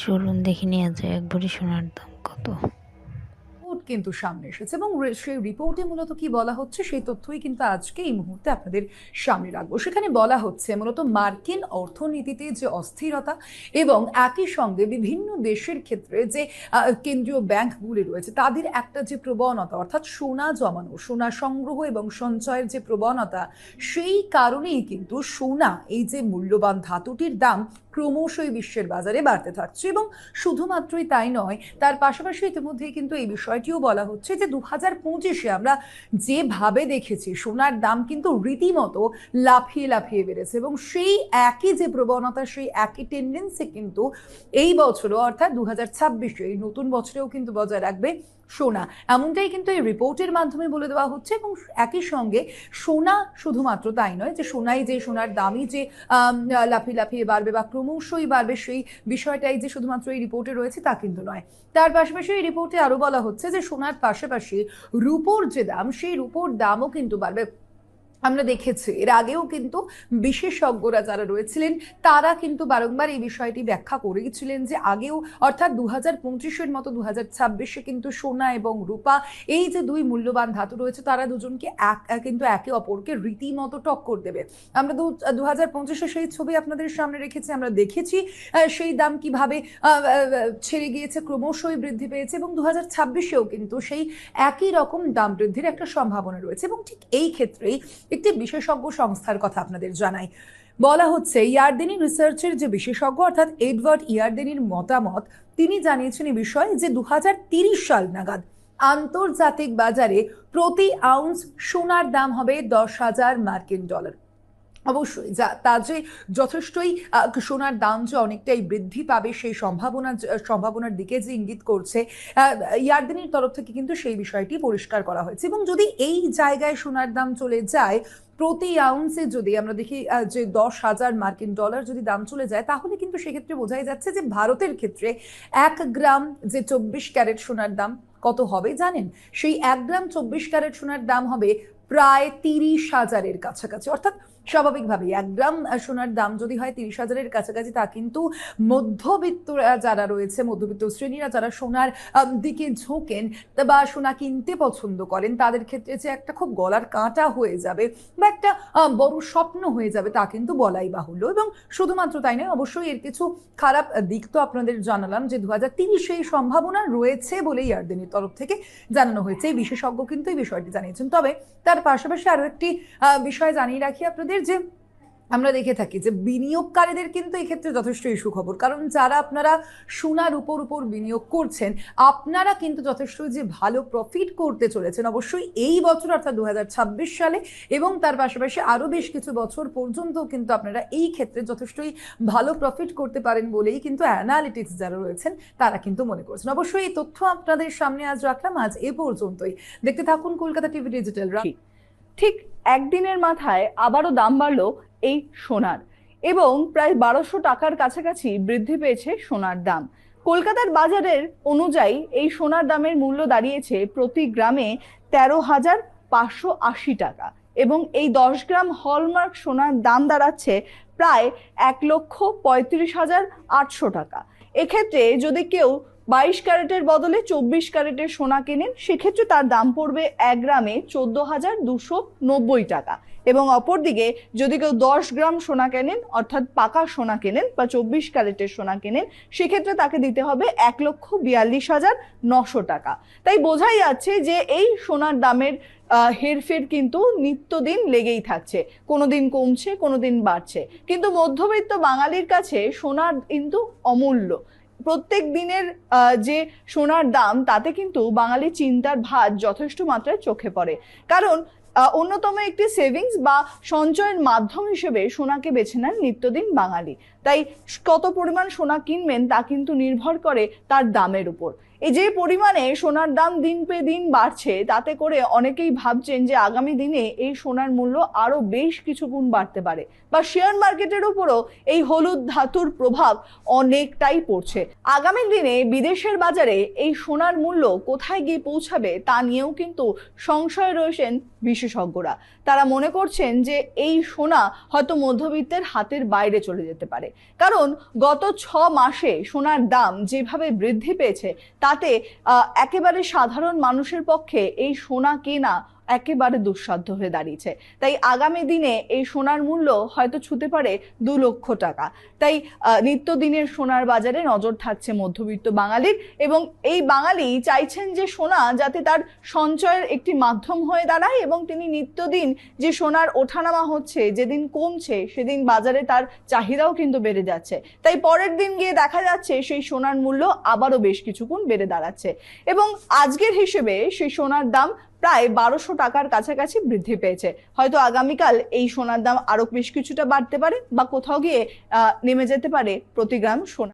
চলুন দেখে নেওয়া যায় এক ভরি সোনার দাম কত। রিপোর্ট কিন্তু সামনে এসেছে এবং সেই রিপোর্টে মূলত কি বলা হচ্ছে সেই তথ্যই কিন্তু আজকে এই মুহূর্তে আপনাদের সামনে রাখব। সেখানে বলা হচ্ছে মূলত মার্কিন অর্থনীতিতে যে অস্থিরতা এবং একই সঙ্গে বিভিন্ন দেশের ক্ষেত্রে যে কেন্দ্রীয় ব্যাংকগুলি রয়েছে, তাদের একটা যে প্রবণতা অর্থাৎ সোনা জমানো, সোনা সংগ্রহ এবং সঞ্চয়ের যে প্রবণতা, সেই কারণেই কিন্তু সোনা এই যে মূল্যবান ধাতুটির দাম ক্রমশই বিশ্বের বাজারে বাড়তে থাকছে এবং শুধুমাত্রই তাই নয়, তার পাশাপাশি ইতিমধ্যেই কিন্তু এই বিষয়টিও বলা হচ্ছে যে দু হাজার পঁচিশে আমরা যেভাবে দেখেছি, সোনার দাম কিন্তু রীতিমতো লাফিয়ে লাফিয়ে বেড়েছে এবং সেই একই যে প্রবণতা, সেই একই টেন্ডেন্সি কিন্তু এই বছরও, অর্থাৎ দু হাজার ছাব্বিশে, এই নতুন বছরেও কিন্তু বজায় রাখবে সোনা। এমনটাই কিন্তু এই রিপোর্টের মাধ্যমে বলে দেওয়া হচ্ছে এবং একই সঙ্গে সোনা শুধুমাত্র তাই নয় যে সোনাই যে সোনার দামই যে লাফি লাফিয়ে লাফিয়ে বাড়বে বা ক্রমশই বাড়বে সেই বিষয়টাই যে শুধুমাত্র এই রিপোর্টে রয়েছে তা কিন্তু নয়। তার পাশাপাশি এই রিপোর্টে আরও বলা হচ্ছে যে সোনার পাশাপাশি রূপোর যে দাম, সেই রূপোর দামও কিন্তু বাড়বে। আমরা দেখেছি। এর আগেও কিন্তু বিশেষজ্ঞরা যারা রয়েছিলেন, তারা কিন্তু বারংবার এই বিষয়টি ব্যাখ্যা করে করেছিলেন যে আগেও অর্থাৎ দু হাজার পঁচিশের মতো দু হাজার ছাব্বিশে কিন্তু সোনা এবং রূপা, এই যে দুই মূল্যবান ধাতু রয়েছে, তারা দুজনকে এক, কিন্তু একে অপরকে রীতিমতো টক্কর দেবে। আমরা দু হাজার পঁচিশে সেই ছবি আপনাদের সামনে রেখেছি, আমরা দেখেছি সেই দাম কীভাবে ছেড়ে গিয়েছে, ক্রমশই বৃদ্ধি পেয়েছে এবং দু হাজার ছাব্বিশেও কিন্তু সেই একই রকম দাম বৃদ্ধির একটা সম্ভাবনা রয়েছে এবং ঠিক এই ক্ষেত্রেই একটি বিশেষজ্ঞ সংস্থার কথা আপনাদের জানাই। বলা হচ্ছে, ইয়ারদেনি রিসার্চের যে বিশেষজ্ঞ, অর্থাৎ এডওয়ার্ড ইয়ারদেনির মতামত, তিনি জানিয়েছেন এই বিষয়ে যে দু সাল নাগাদ আন্তর্জাতিক বাজারে প্রতি আউন্স সোনার দাম হবে দশ হাজার মার্কিন ডলার। অবশ্যই। যা, তা যে যথেষ্টই সোনার দাম যে অনেকটাই বৃদ্ধি পাবে সেই সম্ভাবনা সম্ভাবনার দিকে যে ইঙ্গিত করছে ইয়ারদিনের তরফ থেকে কিন্তু সেই বিষয়টি পরিষ্কার করা হয়েছে। এবং যদি এই জায়গায় সোনার দাম চলে যায়, প্রতি আউন্সে যদি আমরা দেখি যে দশ হাজার মার্কিন ডলার যদি দাম চলে যায়, তাহলে কিন্তু সেক্ষেত্রে বোঝাই যাচ্ছে যে ভারতের ক্ষেত্রে এক গ্রাম যে চব্বিশ ক্যারেট সোনার দাম কত হবে জানেন? সেই এক গ্রাম চব্বিশ ক্যারেট সোনার দাম হবে প্রায় তিরিশ হাজারের কাছাকাছি। অর্থাৎ স্বাভাবিকভাবেই এক গ্রাম সোনার দাম যদি হয় তিরিশ হাজারের কাছাকাছি, তা কিন্তু মধ্যবিত্তরা যারা রয়েছে, মধ্যবিত্ত শ্রেণীরা যারা সোনার দিকে ঝোঁকেন বা সোনা কিনতে পছন্দ করেন, তাদের ক্ষেত্রে যে একটা খুব গলার কাঁটা হয়ে যাবে বা একটা বড় স্বপ্ন হয়ে যাবে, তা কিন্তু বলাই বাহুল্য। এবং শুধুমাত্র তাই নয়, অবশ্যই এর কিছু খারাপ দিক তো আপনাদের জানালাম যে দু হাজার তিরিশে এই সম্ভাবনা রয়েছে বলে ইয়ারদেনের তরফ থেকে জানানো হয়েছে। এই বিশেষজ্ঞ কিন্তু এই বিষয়টি জানিয়েছেন। তবে তার পাশাপাশি আরও একটি বিষয় জানিয়ে রাখি আপনাদের যে আমরা দেখে থাকি যে বিনিয়োগকারীদের কিন্তু এই ক্ষেত্রে যথেষ্টই সুখবর কারণ যারা আপনারা সোনার উপর উপর বিনিয়োগ করছেন, আপনারা কিন্তু যথেষ্ট যে ভালো প্রফিট করতে চলেছেন অবশ্যই এই বছর, অর্থাৎ দু সালে এবং তার পাশাপাশি আরও বেশ কিছু বছর পর্যন্ত কিন্তু আপনারা এই ক্ষেত্রে যথেষ্টই ভালো প্রফিট করতে পারেন বলেই কিন্তু অ্যানালিটিক্স যারা রয়েছেন, তারা কিন্তু মনে করছেন। অবশ্যই এই তথ্য আপনাদের সামনে আজ রাখলাম। আজ এ পর্যন্তই। দেখতে থাকুন কলকাতা টিভি ডিজিটাল। ঠিক। ঠিক একদিনের মাথায় আবারও দাম বাড়লো এই সোনার এবং প্রায় বারোশো টাকার কাছাকাছি বৃদ্ধি পেয়েছে সোনার দাম। কলকাতার বাজারের অনুযায়ী এই সোনার দামের মূল্য দাঁড়িয়েছে প্রতি গ্রামে তেরো হাজার পাঁচশো আশি টাকা এবং এই দশ গ্রাম হলমার্ক সোনার দাম দাঁড়াচ্ছে প্রায় এক লক্ষ পঁয়ত্রিশ হাজার আটশো টাকা। এক্ষেত্রে যদি কেউ বাইশ ক্যারেটের বদলে চব্বিশ ক্যারেটের সোনা কেনেন। সেক্ষেত্রে তার দাম পড়বে এক গ্রামে চোদ্দ হাজার দুশো নব্বই টাকা। এবং অপরদিকে যদি কেউ দশ গ্রাম সোনা কেনেন, অর্থাৎ পাকা সোনা কেনেন বা চব্বিশ ক্যারেটের সোনা কেনেন, সেক্ষেত্রে তাকে দিতে হবে এক লক্ষ বিয়াল্লিশ হাজার নশো টাকা। তাই বোঝাই যাচ্ছে যে এই সোনার দামের হেরফের কিন্তু নিত্যদিন লেগেই থাকছে। কোনো দিন কমছে কোনো দিন বাড়ছে। কিন্তু মধ্যবিত্ত বাঙালির কাছে সোনার কিন্তু অমূল্য। প্রত্যেক দিনের যে সোনার দাম, তাতে কিন্তু বাঙালি চিন্তার ভাত যথেষ্ট মাত্রায় চোখে পড়ে। কারণ অন্যতম একটি সেভিংস বা সঞ্চয়ের মাধ্যম হিসেবে সোনাকে বেছে নেন নিত্যদিন বাঙালি। তাই কত পরিমাণ সোনা কিনবেন তা কিন্তু নির্ভর করে তার দামের উপর। এই যে পরিমাণে সোনার দাম দিন পে দিন বাড়ছে, তাতে করে অনেকেই ভাবছেন যে আগামী দিনে এই সোনার মূল্য আরও বেশ কিছু গুণ বাড়তে পারে বা শেয়ার মার্কেটের উপরও এই হলুদ ধাতুর প্রভাব অনেকটাই পড়ছে। আগামী দিনে বিদেশের বাজারে এই সোনার মূল্য কোথায় গিয়ে পৌঁছাবে তা নিয়েও কিন্তু সংশয় রয়েছেন বিশেষজ্ঞরা। তারা মনে করছেন যে এই সোনা হয়তো মধ্যবিত্তের হাতের বাইরে চলে যেতে পারে। কারণ গত ছ মাসে সোনার দাম যেভাবে বৃদ্ধি পেয়েছে, তাতে একেবারে সাধারণ মানুষের পক্ষে এই সোনা কেনা একেবারে দুঃসাধ্য হয়ে দাঁড়িয়েছে। তাই আগামী দিনে এই সোনার মূল্য হয়তো ছুতে পারে দু লক্ষ টাকা। তাই নিত্যদিনের সোনার বাজারে নজর থাকছে মধ্যবিত্ত বাঙালির এবং এই বাঙালি চাইছেন যে সোনা যাতে তার সঞ্চয়ের একটি মাধ্যম হয়ে দাঁড়ায় এবং তিনি নিত্যদিন যে সোনার ওঠানামা হচ্ছে, যেদিন কমছে, সেদিন বাজারে তার চাহিদাও কিন্তু বেড়ে যাচ্ছে। তাই পরের দিন গিয়ে দেখা যাচ্ছে সেই সোনার মূল্য আবারও বেশ কিছুগুণ বেড়ে দাঁড়াচ্ছে। এবং আজকের হিসেবে সেই সোনার দাম প্রায় বারোশো টাকার কাছাকাছি বৃদ্ধি পেয়েছে। হয়তো আগামীকাল এই সোনার দাম আরও বেশ কিছুটা বাড়তে পারে বা কোথাও গিয়ে নেমে যেতে পারে প্রতি গ্রাম সোনা।